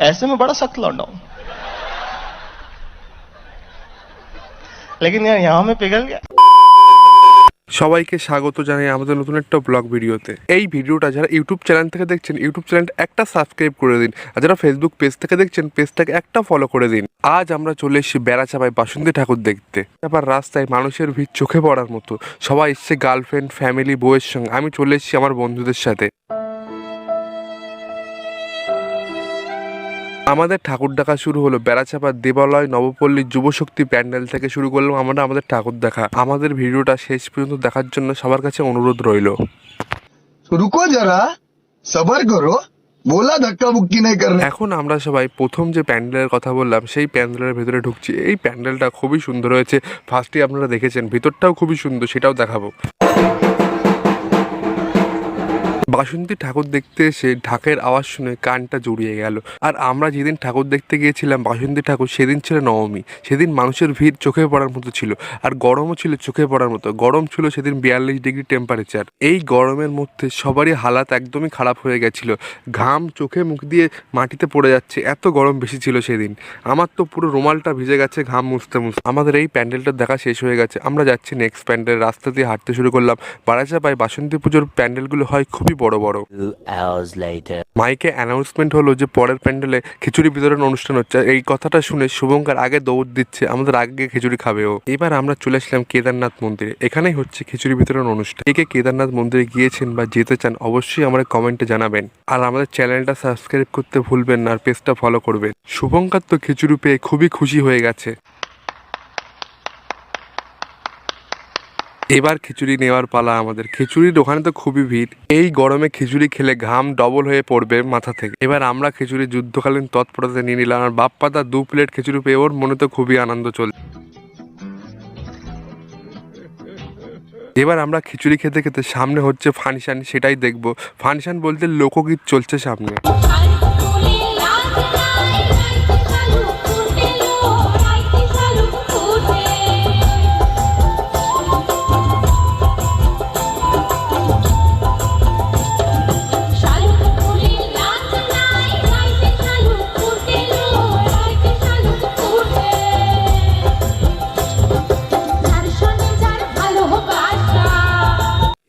ऐसे में बड़ा सख्त लौंडा हूं लेकिन यार यहाँ में पिघल गया সবাইকে স্বাগত জানাই আমাদের নতুন একটা ব্লগ ভিডিওতে এই ভিডিওটা যারা ইউটিউব চ্যানেল থেকে দেখছেন ইউটিউব চ্যানেলটা একটা সাবস্ক্রাইব করে দিন আর যারা ফেসবুক পেজ থেকে দেখছেন পেজটাকে একটা ফলো করে দিন আজ আমরা চলে এসেছি বেড়াচাপায় বাসন্তী ঠাকুর দেখতে তারপর রাস্তায় মানুষের ভিড় চোখে পড়ার মতো সবাই এসছে গার্লফ্রেন্ড ফ্যামিলি বউয়ের সঙ্গে আমি চলে এসেছি আমার বন্ধুদের সাথে আমাদের ঠাকুর দেখা শুরু হলো বেড়াচাপা দেবালয় নবপল্লীর যুবশক্তি প্যান্ডেল থেকে শুরু করলাম আমরা আমাদের ঠাকুর দেখা আমাদের ভিডিওটা শেষ পর্যন্ত দেখার জন্য সবার কাছে অনুরোধ রইল। যারা করো এখন আমরা সবাই প্রথম যে প্যান্ডেলের কথা বললাম সেই প্যান্ডেলের ভেতরে ঢুকছি। এই প্যান্ডেলটা খুবই সুন্দর হয়েছে। ফার্স্টে আপনারা দেখেছেন ভিতরটাও খুবই সুন্দর সেটাও দেখাবো। বাসন্তী ঠাকুর দেখতে এসে ঢাকের আওয়াজ শুনে কানটা জুড়িয়ে গেল। আর আমরা যেদিন ঠাকুর দেখতে গিয়েছিলাম, বাসন্তী ঠাকুর সেদিন ছিল নবমী। সেদিন মানুষের ভিড় চোখে পড়ার মতো ছিল, আর গরমও ছিল চোখে পড়ার মতো। গরম ছিল সেদিন বিয়াল্লিশ ডিগ্রি টেম্পারেচার এই গরমের মধ্যে সবারই হালাত একদমই খারাপ হয়ে গেছিল। ঘাম চোখে মুখ দিয়ে মাটিতে পড়ে যাচ্ছে, এত গরম বেশি ছিল সেদিন। আমার তো পুরো রুমালটা ভিজে গেছে, ঘাম মুছতে মুছতে। আমাদের এই প্যান্ডেলটা দেখা শেষ হয়ে গেছে। আমরা যাচ্ছি নেক্সট প্যান্ডেল, রাস্তা দিয়ে হাঁটতে শুরু করলাম। বারাচাপায় বাসন্তী পুজোর প্যান্ডেলগুলো হয় খুবই বড় বড়। Two hours later. মাইকে অ্যানাউন্সমেন্ট হলো যে পরের প্যান্ডেলে খিচুড়ি বিতরণ অনুষ্ঠান হচ্ছে। এই কথাটা শুনে শুভঙ্কর আগে দৌড় দিচ্ছে আমাদের আগে খিচুড়ি খাবে ও। এবার আমরা চলে আসলাম কেদারনাথ মন্দিরে। এখানেই হচ্ছে খিচুড়ি বিতরণ অনুষ্ঠান। কে কে কেদারনাথ মন্দিরে গিয়েছেন বা যেতে চান অবশ্যই আমাদের কমেন্টে জানাবেন। আর আমাদের চ্যানেলটা সাবস্ক্রাইব করতে ভুলবেন না আর পেজটা ফলো করবেন। শুভঙ্কর তো খিচুড়ি পেয়ে খুবই খুশি হয়ে গেছে। এবার খিচুড়ি নেওয়ার পালা আমাদের। খিচুড়ির ওখানে তো খুবই ভিড়। এই গরমে খিচুড়ি খেলে ঘাম ডবল হয়ে পড়বে মাথা থেকে। এবার আমরা খিচুড়ি যুদ্ধকালীন তৎপরতা নিয়ে নিলাম। আর বাপ্পা দা দু প্লেট খিচুড়ি পেয়ে ওর মনে তো খুবই আনন্দ চলছে এবার আমরা খিচুড়ি খেতে খেতে সামনে হচ্ছে ফাংশন সেটাই দেখব। ফাংশন বলতে লোকগীত চলছে সামনে।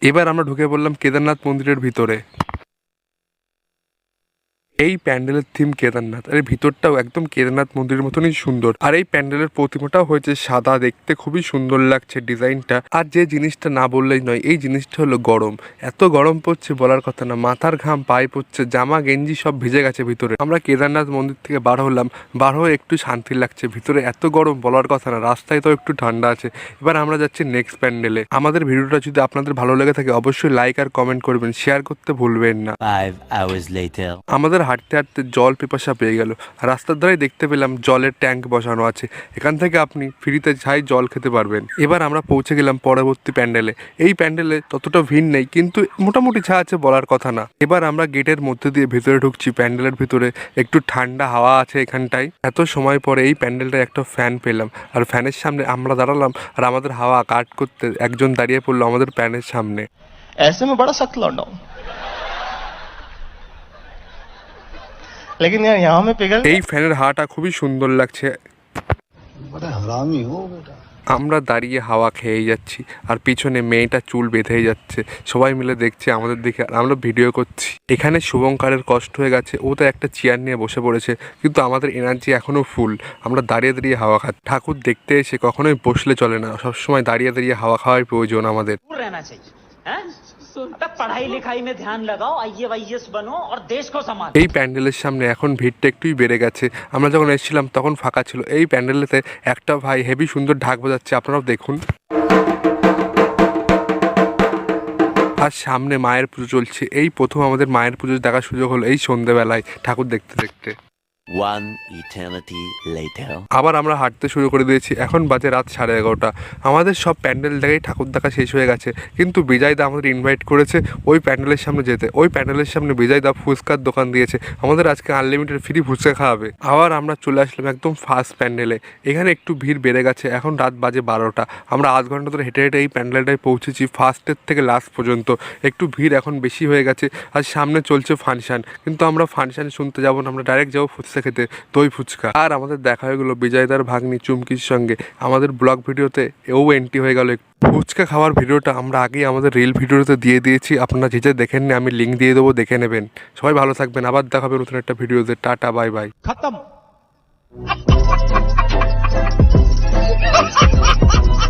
এবার আমরা ঢুকে পড়লাম কেদারনাথ মন্দিরের ভিতরে। এই প্যান্ডেলের থিম কেদারনাথ। আর এর ভিতরটাও একদম কেদারনাথ মন্দিরের মতনই সুন্দর। আর এই প্যান্ডেলের প্রতিমাটাও হয়েছে সাদা দেখতে খুবই সুন্দর লাগছে ডিজাইনটা। আর যে জিনিসটা না বললেই নয় এই জিনিসটা হলো গরম। এত গরম পড়ছে বলার কথা না মাথার ঘাম পায়ে পড়ছে জামা গেঞ্জি সব ভিজে গেছে ভিতরে। আমরা কেদারনাথ মন্দির থেকে বার হলাম বার হয়ে একটু শান্তি লাগছে ভিতরে এত গরম বলার কথা না রাস্তায় তো একটু ঠান্ডা আছে। এবার আমরা যাচ্ছি নেক্সট প্যান্ডেলে। আমাদের ভিডিওটা যদি আপনাদের ভালো লেগে থাকে অবশ্যই লাইক আর কমেন্ট করবেন শেয়ার করতে ভুলবেন না. আমাদের হাঁটতে হাঁটতে জল পিপাসা পেয়ে গেল রাস্তার ধারেই দেখতে পেলাম জলের ট্যাঙ্ক বসানো আছে এখান থেকে আপনি ফ্রিতে ছাই জল খেতে পারবেন এবার আমরা পৌঁছে গেলাম পরবর্তী প্যান্ডেলে এই প্যান্ডেলে ততটা ভিড় নেই কিন্তু মোটামুটি ছা আছে বলার কথা না এবার আমরা গেটের মধ্যে দিয়ে ভেতরে ঢুকছি প্যান্ডেলের ভিতরে একটু ঠান্ডা হাওয়া আছে এখানটায় এত সময় পরে এই প্যান্ডেলটায় একটা ফ্যান পেলাম আর ফ্যানের সামনে আমরা দাঁড়ালাম আর আমাদের হাওয়া কাট করতে একজন দাঁড়িয়ে পড়লো আমাদের প্যানের সামনে ऐसे में बड़ा सख्त लौंडा लेकिन यार यहाँ में पिघल এই ফ্যানের হাওয়াটা খুবই সুন্দর লাগছে बड़ा हरामी हो बेटा আমরা দাঁড়িয়ে হাওয়া খেয়েই যাচ্ছি আর পিছনে মেয়েটা চুল বেঁধেই যাচ্ছে সবাই মিলে দেখছে আমাদের দিকে আর আমরা ভিডিও করছি এখানে শুভঙ্কারের কষ্ট হয়ে গেছে ও তো একটা চেয়ার নিয়ে বসে পড়েছে কিন্তু আমাদের এনার্জি এখনো ফুল আমরা দাঁড়িয়ে দাঁড়িয়ে হাওয়া খাচ্ছি ঠাকুর দেখতে এসে কখনোই বসলে চলে না সবসময় দাঁড়িয়ে দাঁড়িয়ে হাওয়া খাওয়ার প্রয়োজন আমাদের এই প্যান্ডেলের সামনে এখন ভিড়টা একটুই বেড়ে গেছে। আমরা যখন এসেছিলাম তখন ফাঁকা ছিল। এই প্যান্ডেলেতে একটা ভাই হেভি সুন্দর ঢাক বোঝাচ্ছে আপনারাও দেখুন। আর সামনে মায়ের পুজো চলছে। এই প্রথম আমাদের মায়ের পুজো দেখার সুযোগ হলো এই সন্ধেবেলায় ঠাকুর দেখতে দেখতে। Later. আবার আমরা হাঁটতে শুরু করে দিয়েছি। এখন বাজে রাত সাড়ে এগারোটা। আমাদের সব প্যান্ডেল দেখাই ঠাকুর দেখা শেষ হয়ে গেছে। কিন্তু বিজয় দা আমাদের ইনভাইট করেছে ওই প্যান্ডেলের সামনে যেতে। ওই প্যান্ডেলের সামনে বিজয় দা ফুচকার দোকান দিয়েছে। আমাদের আজকে আনলিমিটেড ফ্রি ফুচকা খাওয়াবে। আবার আমরা চলে আসলাম একদম ফার্স্ট প্যান্ডেলে। এখানে একটু ভিড় বেড়ে গেছে। এখন রাত বাজে বারোটা। আমরা আধ ঘণ্টা ধরে হেঁটে হেঁটে এই প্যান্ডেলটায় পৌঁছেছি ফার্স্টের থেকে লাস্ট পর্যন্ত। একটু ভিড় এখন বেশি হয়ে গেছে। আর সামনে চলছে ফাংশান। কিন্তু আমরা ফাংশন শুনতে যাব না। আমরা ডাইরেক্ট যাব ফুচকা খেতে দই ফুচকা। আর আমাদের দেখা হয়ে গেলো বিজয়দার ভাগ্নি চুমকির সঙ্গে। আমাদের ব্লগ ভিডিওতে এও এন্ট্রি হয়ে গেল ফুচকা খাওয়ার ভিডিওটা আমরা আগেই আমাদের রিল ভিডিওতে দিয়ে দিয়েছি। আপনারা যেটা দেখেন নি, আমি লিঙ্ক দিয়ে দেবো, দেখে নেবেন। সবাই ভালো থাকবেন। আবার দেখা হবে নতুন একটা ভিডিওতে। Tata, bye bye.